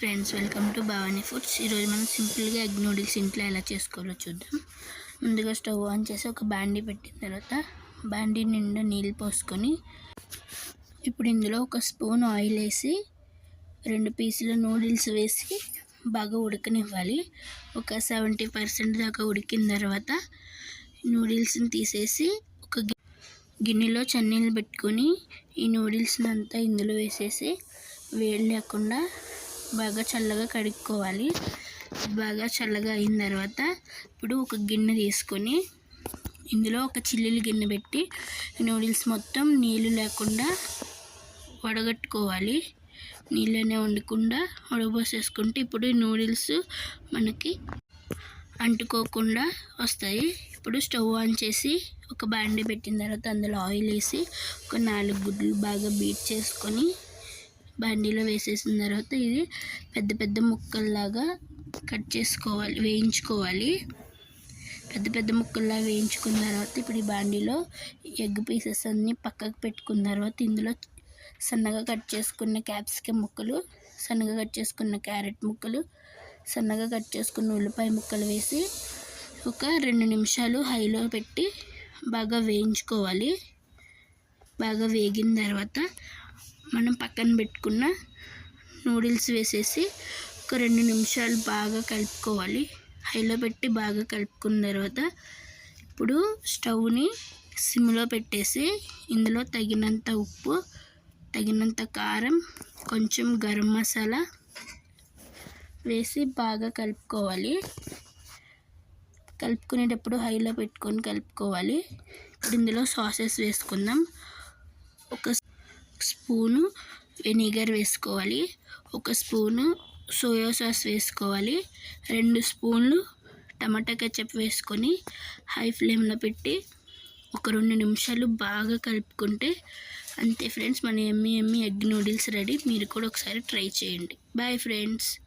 Friends welcome to Bhavani foods. ఈరోజు మనం సింపుల్గా ఎగ్ నూడిల్స్ ఇంట్లో ఎలా చేసుకోవాలో చూద్దాం. ముందుగా స్టవ్ ఆన్ చేసి ఒక బాండీ పెట్టిన తర్వాత బాండీ నిండా నీళ్ళు పోసుకొని ఇప్పుడు ఇందులో ఒక స్పూన్ ఆయిల్ వేసి రెండు పీసుల నూడిల్స్ వేసి బాగా ఉడకనివ్వాలి. ఒక సెవెంటీ పర్సెంట్ దాకా ఉడికిన తర్వాత నూడిల్స్ని తీసేసి ఒక గిన్నెలో చన్నీళ్ళు పెట్టుకొని ఈ నూడిల్స్ని అంతా ఇందులో వేసేసి వేడి లేకుండా బాగా చల్లగా కడుక్కోవాలి. బాగా చల్లగా అయిన తర్వాత ఇప్పుడు ఒక గిన్నె తీసుకొని ఇందులో ఒక చిల్లులు గిన్నె పెట్టి నూడిల్స్ మొత్తం నీళ్ళు లేకుండా వడగట్టుకోవాలి. నీళ్ళనే వండకుండా వడబోసేసుకుంటే ఇప్పుడు ఈ నూడిల్స్ మనకి అంటుకోకుండా వస్తాయి. ఇప్పుడు స్టవ్ ఆన్ చేసి ఒక బాండి పెట్టిన తర్వాత అందులో ఆయిల్ వేసి ఒక నాలుగు గుడ్లు బాగా బీట్ చేసుకొని బాండీలో వేసేసిన తర్వాత ఇది పెద్ద పెద్ద ముక్కల్లాగా కట్ చేసుకోవాలి వేయించుకోవాలి. పెద్ద పెద్ద ముక్కల్లా వేయించుకున్న తర్వాత ఇప్పుడు ఈ బాండీలో ఎగ్ పీసెస్ అన్నీ పక్కకు పెట్టుకున్న తర్వాత ఇందులో సన్నగా కట్ చేసుకున్న క్యాప్సికమ్ ముక్కలు సన్నగా కట్ చేసుకున్న క్యారెట్ ముక్కలు సన్నగా కట్ చేసుకున్న ఉల్లిపాయ ముక్కలు వేసి ఒక రెండు నిమిషాలు హైలో పెట్టి బాగా వేయించుకోవాలి. బాగా వేగిన తర్వాత మనం పక్కన పెట్టుకున్న నూడిల్స్ వేసేసి ఒక రెండు నిమిషాలు బాగా కలుపుకోవాలి. హైలో పెట్టి బాగా కలుపుకున్న తర్వాత ఇప్పుడు స్టవ్ని సిమ్లో పెట్టేసి ఇందులో తగినంత ఉప్పు తగినంత కారం కొంచెం గరం మసాలా వేసి బాగా కలుపుకోవాలి. కలుపుకునేటప్పుడు హైలో పెట్టుకొని కలుపుకోవాలి. ఇప్పుడు ఇందులో సాసెస్ వేసుకుందాం. ఒక స్పూను వెనిగర్ వేసుకోవాలి ఒక స్పూను సోయా సాస్ వేసుకోవాలి రెండు స్పూన్లు టమాటా కెచప్ వేసుకొని హై ఫ్లేమ్లో పెట్టి ఒక రెండు నిమిషాలు బాగా కలుపుకుంటే అంతే ఫ్రెండ్స్ మన ఎమ్మి ఎమ్మి ఎగ్ నూడిల్స్ రెడీ. మీరు కూడా ఒకసారి ట్రై చేయండి. Bye friends.